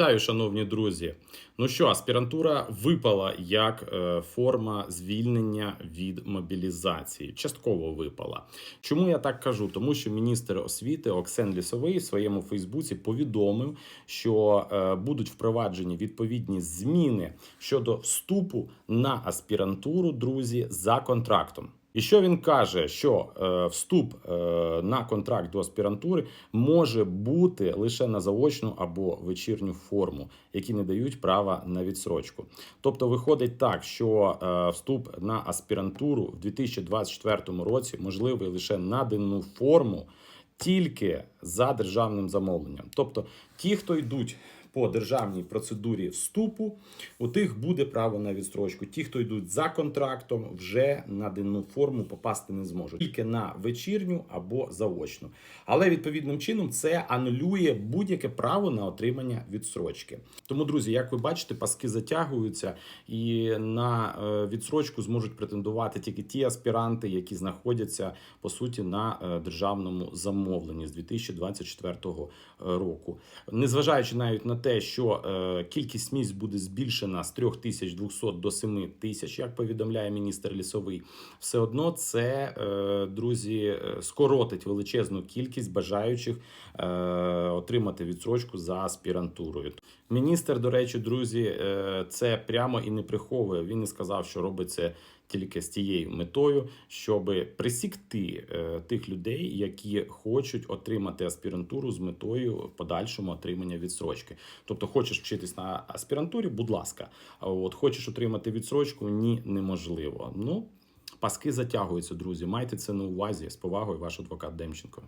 Вітаю, шановні друзі. Ну що, аспірантура випала як е, форма звільнення від мобілізації. Частково випала. Чому я так кажу? Тому що міністр освіти Оксен Лісовий в своєму Фейсбуці повідомив, що е, будуть впроваджені відповідні зміни щодо вступу на аспірантуру, друзі, за контрактом. Що він каже, що е, вступ е, на контракт до аспірантури може бути лише на заочну або вечірню форму, які не дають права на відсрочку. Тобто виходить так, що е, вступ на аспірантуру в 2024 році можливий лише на денну форму, тільки за державним замовленням. Тобто, ті, хто йдуть по державній процедурі вступу, у тих буде право на відстрочку. Ті, хто йдуть за контрактом, вже на денну форму попасти не зможуть тільки на вечірню або заочну. Але відповідним чином це анулює будь-яке право на отримання відстрочки. Тому, друзі, як ви бачите, паски затягуються, і на е, відсрочку зможуть претендувати тільки ті аспіранти, які знаходяться по суті на е, державному замовленні з 2024 року. Незважаючи навіть на те, що е, кількість місць буде збільшена з 3200 до 7000, як повідомляє міністр лісовий, все одно це, е, друзі, е, скоротить величезну кількість бажаючих е, отримати відсрочку за аспірантурою. Міністр, до речі, друзі, е, це прямо і не приховує. Він і сказав, що робить це тільки з тією метою, щоб присікти е, тих людей, які хочуть отримати аспірантуру з метою подальшому отримання відсрочки. Тобто, хочеш вчитись на аспірантурі, будь ласка, от хочеш отримати відсрочку, ні, неможливо. Ну, паски затягуються, друзі. Майте це на увазі з повагою, ваш адвокат Демченко.